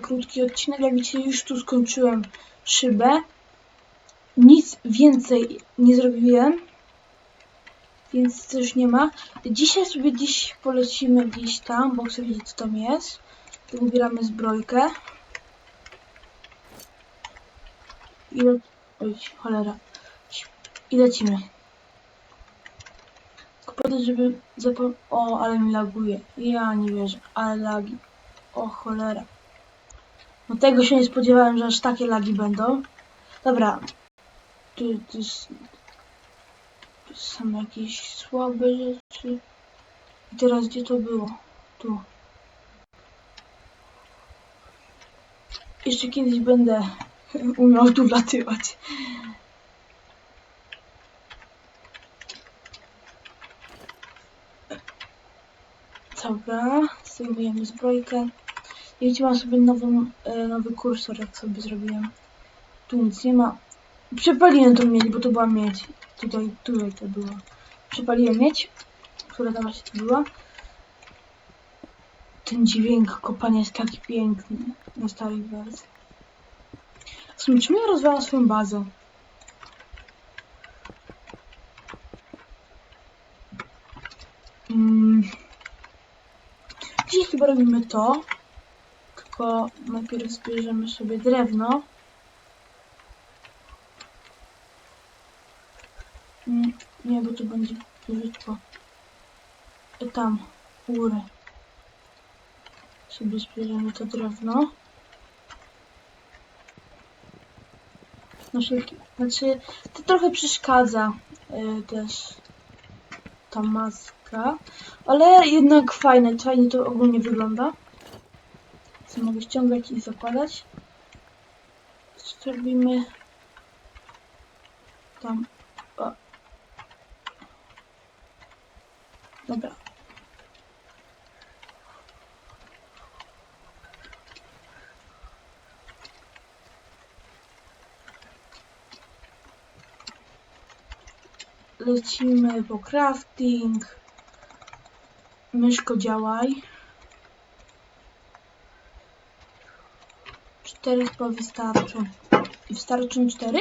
krótki odcinek. Jak widzicie, już tu skończyłem szybę. Nic więcej nie zrobiłem. Więc też nie ma. Dzisiaj sobie dziś polecimy gdzieś tam, bo chcę wiedzieć co tam jest. Tu ubieramy zbrojkę. I le... Oj, cholera. I lecimy. Tylko żeby zapom... O, ale mi laguje. Ja nie wierzę, ale lagi. O, cholera. No tego się nie spodziewałem, że aż takie lagi będą. Dobra. Tu, tu, tu są jakieś słabe rzeczy. I teraz gdzie to było? Tu. Jeszcze kiedyś będę umiał tu wlatywać. Dobra, zdejmujemy zbrojkę. Mam sobie nową, e, nowy kursor, jak sobie zrobiłem. Tu nic nie ma. Przepaliłem tą miedź, bo to była miedź. Tutaj, tutaj to było. Przepaliłem miedź, która tam właśnie tu była. Ten dźwięk kopania jest taki piękny na starej wersji. W sumie, czemu ja rozwalam swoją bazę? Mm. Dzisiaj chyba robimy to. Tylko najpierw zbierzemy sobie drewno. Mm, Nie, bo to będzie brzydko. Tam, u góry. Sobie zbierzemy to drewno. Wszelki, znaczy, to trochę przeszkadza y, też ta maska, ale jednak fajne, fajnie to ogólnie wygląda. Co mogę ściągać i zakładać. Zrobimy tam. O. Dobra. Lecimy po crafting. Myszko działaj. Cztery chyba wystarczą. Wystarczą cztery?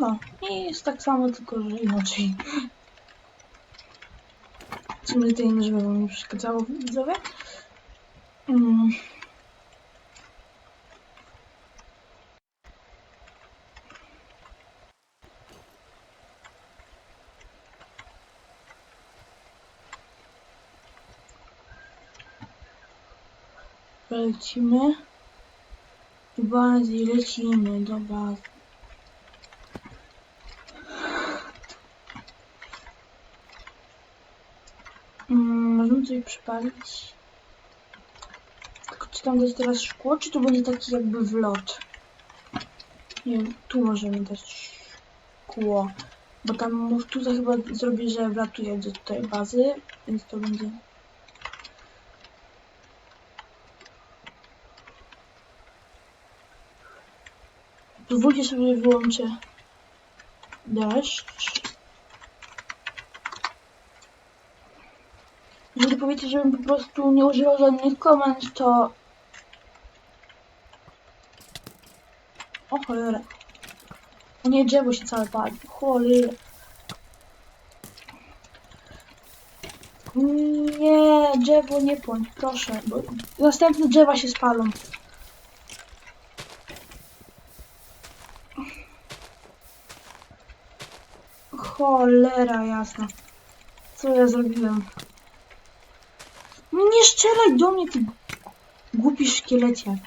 No, i jest tak samo, tylko że inaczej. W sumie to inne, żeby nie przeszkadzało, widzowie. Mm. Lecimy. Do bazy, lecimy do bazy. Mm, możemy coś przypalić. Tylko czy tam dać teraz szkło, czy tu będzie taki jakby wlot? Nie wiem, tu możemy dać szkło. Bo tam tutaj chyba zrobię, że wlatuje do tej bazy, więc to będzie. Pozwólcie sobie wyłączę deszcz. Jeżeli powiecie, żebym po prostu nie używał żadnych komend, to... O cholera. O nie, drzewo się całe pali. Cholera. Nie, drzewo nie płoń, proszę, bo następne drzewa się spalą. Cholera jasna. Co ja zrobiłem? Nie strzelaj do mnie, ty głupi szkielecie.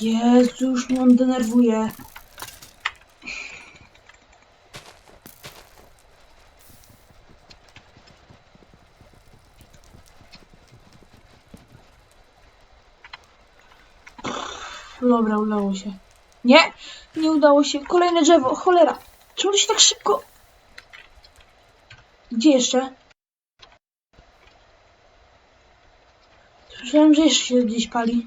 Jezu, mnie on denerwuje. Dobra, udało się. Nie, nie udało się. Kolejne drzewo, cholera. Czemu to się tak szybko... Gdzie jeszcze? Myślałem, że jeszcze się gdzieś pali.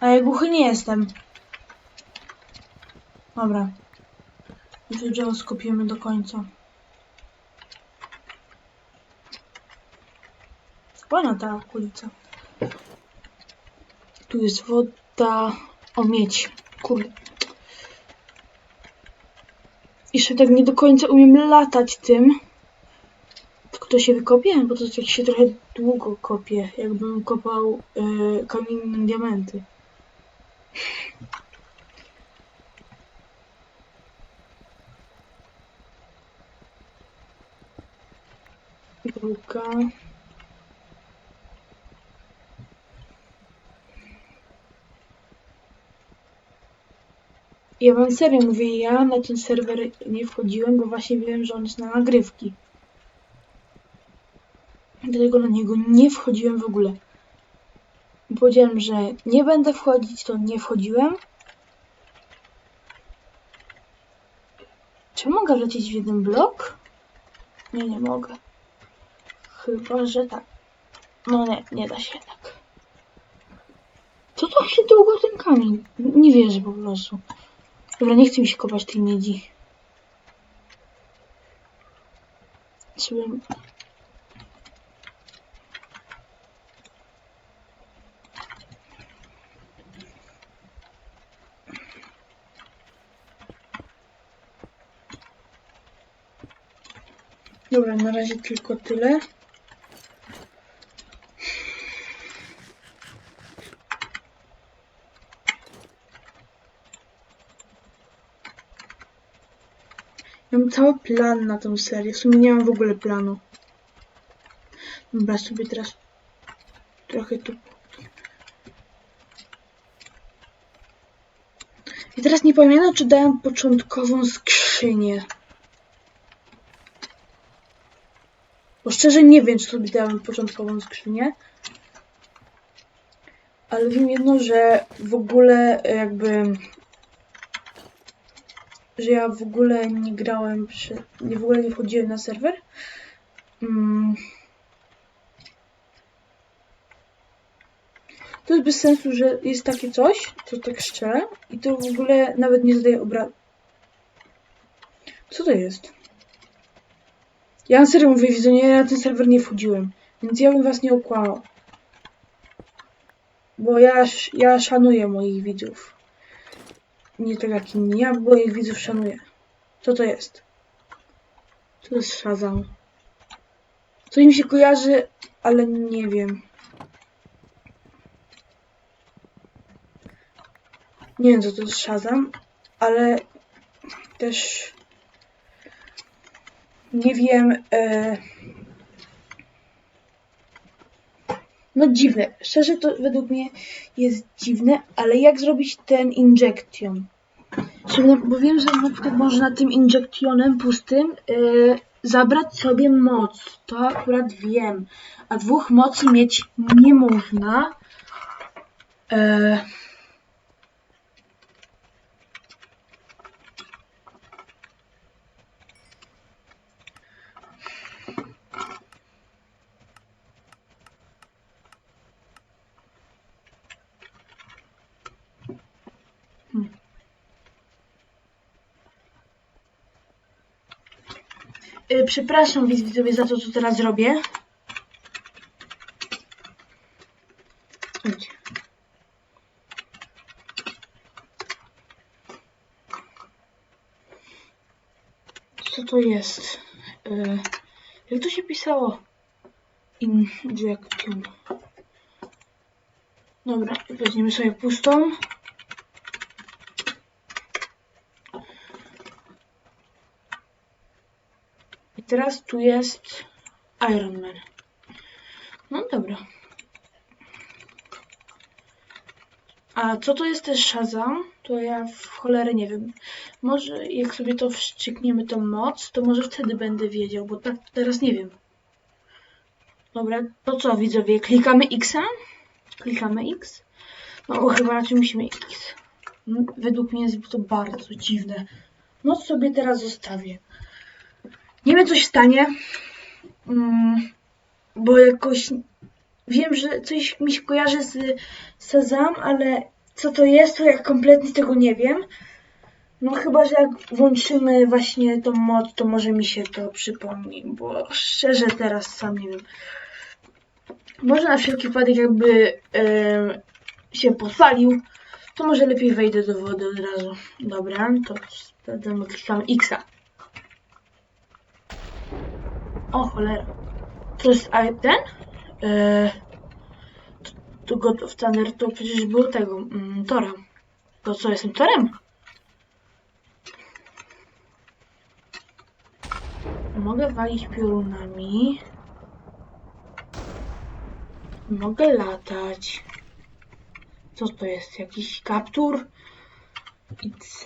A ja głuchy nie jestem. Dobra. Już drzewo skopiemy do końca. Ładna ta okolica. Tu jest woda. O, miedź. Kurde. Jeszcze tak nie do końca umiem latać tym. Tylko to się wykopie, bo to tak się trochę długo kopie, jakbym kopał yy, kamienne diamenty. Druga. Ja wam serio mówię, ja na ten serwer nie wchodziłem, bo właśnie wiem, że on jest na nagrywki. Dlatego na niego nie wchodziłem w ogóle. Powiedziałem, że nie będę wchodzić, to nie wchodziłem. Czy mogę lecieć w jeden blok? Nie, nie mogę. Chyba, że tak. No nie, nie da się tak. Co to się długo ten kamień? Nie wierzę po prostu. Dobra, nie chcę mi się kopać tej miedzi. Sobie... Dobra, na razie tylko tyle. Cały plan na tą serię. W sumie nie mam w ogóle planu. Dobra, sobie teraz trochę tu. I teraz nie pamiętam, czy dałem początkową skrzynię. Bo szczerze nie wiem, czy sobie dałem początkową skrzynię. Ale wiem jedno, że w ogóle jakby że ja w ogóle nie grałem, przy, nie w ogóle nie wchodziłem na serwer. Mm. To jest bez sensu, że jest takie coś, co tak szczerze i to w ogóle nawet nie zadaje obrazu. Co to jest? Ja na serio mówię, widzowie, ja na ten serwer nie wchodziłem, więc ja bym was nie okłamał. Bo ja, ja szanuję moich widzów nie tak jak inni. Ja moich widzów szanuję. Co to jest? Co to jest Shazam? Coś mi się kojarzy, ale nie wiem. Nie wiem, co to jest Shazam, ale też nie wiem. E... No dziwne. Szczerze to według mnie jest dziwne, ale jak zrobić ten injection? Bo wiem, że na przykład można tym injectionem pustym yy, zabrać sobie moc. To akurat wiem. A dwóch mocy mieć nie można. Yy. Y, Przepraszam widz- widzowie za to, co teraz robię. Co to jest? Y, Jak to się pisało? Injection. Dobra, weźmiemy sobie pustą. Teraz tu jest Iron Man. No dobra. A co to jest też Shazam? To ja w cholerę nie wiem. Może jak sobie to wstrzykniemy tą moc, to może wtedy będę wiedział, bo tak teraz nie wiem. Dobra, to co widzowie? Klikamy X? Klikamy X? No chyba raczej musimy X. Według mnie jest to bardzo dziwne. Moc sobie teraz zostawię. Nie wiem, co się stanie, mm, bo jakoś wiem, że coś mi się kojarzy z Sazam, ale co to jest, to ja kompletnie tego nie wiem. No chyba, że jak włączymy właśnie tą mod, to może mi się to przypomni, bo szczerze teraz sam nie wiem. Może na wszelki wypadek jakby em, się podpalił, to może lepiej wejdę do wody od razu. Dobra, to sprawdzam, klikam X-a. O cholera. Jest a ten? Eee, God of Thunder to przecież był tego, mm, Tora. To co, jestem Torem? Mogę walić piorunami. Mogę latać. Co to jest? Jakiś kaptur? X.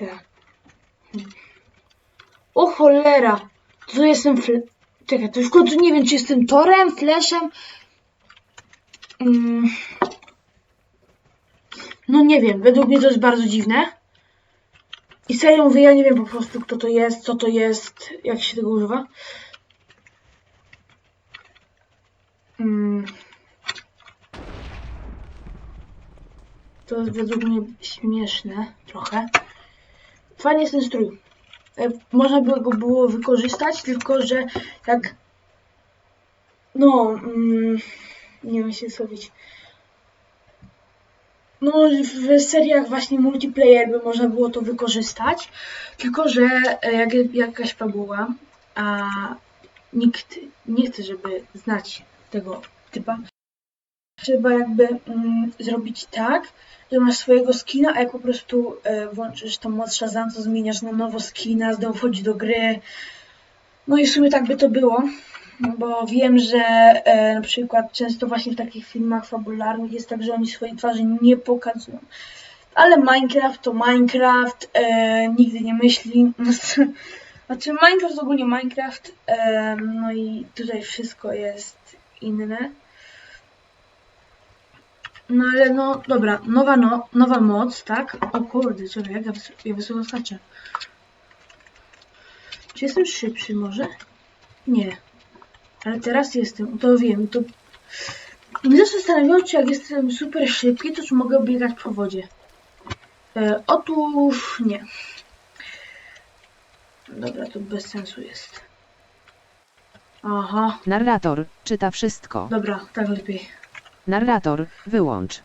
Hmm. O cholera! To jestem fl... Czekaj, to już końcu nie wiem, czy jestem Torem, Flashem. Mm. No nie wiem, według mnie to jest bardzo dziwne. I serio mówię, ja nie wiem po prostu, kto to jest, co to jest, jak się tego używa. Mm. To jest według mnie śmieszne trochę. Fajnie jest ten strój. E, Można by go było wykorzystać, tylko że jak... No, mm, nie wiem się słowić. No, w seriach właśnie multiplayer by można było to wykorzystać, tylko że e, jak jakaś fabuła, a nikt nie chce, żeby znać tego typa, trzeba jakby mm, zrobić tak, że masz swojego skina, a jak po prostu e, włączysz tą moc Shazam, to zmieniasz na nowo skina, znowu wchodzi do gry. No i w sumie tak by to było, no bo wiem, że e, na przykład często właśnie w takich filmach fabularnych jest tak, że oni swojej twarzy nie pokazują. Ale Minecraft to Minecraft, e, nigdy nie myśli. Znaczy Minecraft ogólnie Minecraft, no i tutaj wszystko jest inne. No ale no, dobra, nowa, no, nowa moc, tak? O kurde, czekaj, jak ja, wys ja wysoko skaczę. Czy jestem szybszy może? Nie. Ale teraz jestem, to wiem, to... Mnie też zastanawiało, czy jak jestem super szybki, to czy mogę biegać po wodzie. E, otóż nie. Dobra, to bez sensu jest. Aha, Narrator czyta wszystko. dobra, tak lepiej. Narrator wyłącz.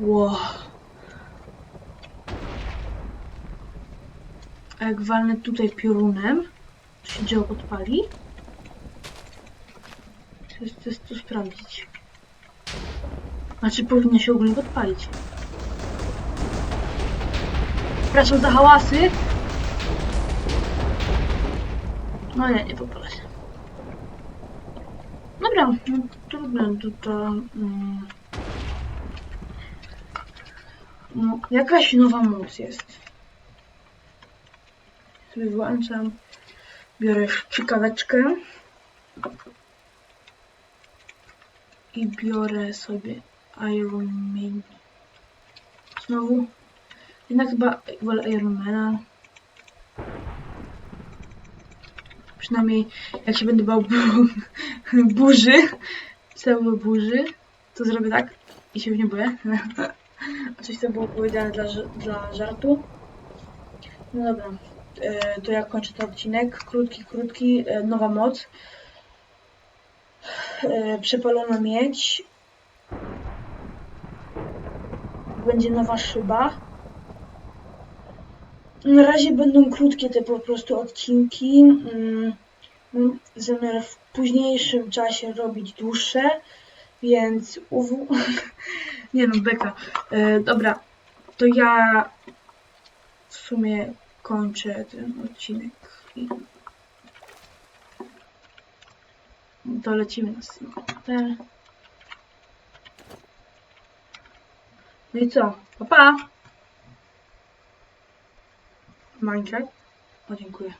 Ło. A jak walnę tutaj piorunem, to się dzieło odpali? Chcę, chcę to sprawdzić. Znaczy powinno się ogólnie odpalić. Przepraszam za hałasy. No nie, nie podpala się. Dobra, no trudno, to to... Mm. No, jakaś nowa moc jest. Sobie włączam. Biorę szczykaweczkę. I biorę sobie Iron Man. Znowu. Jednak chyba wolę Ironmana. Przynajmniej jak się będę bał bu burzy, cały burzy, to zrobię tak i się nie boję. Coś to było powiedziane dla, dla żartu. No dobra, e, to ja kończę ten odcinek. Krótki, krótki, e, nowa moc. E, przepalona miedź. Będzie nowa szyba. Na razie będą krótkie te po prostu odcinki. Mm, Mam zamiar w późniejszym czasie robić dłuższe, więc uwu... Nie no, beka. E, dobra, to ja w sumie kończę ten odcinek to lecimy na ten. No i co? Pa, pa! Minecraft? O, dziękuję.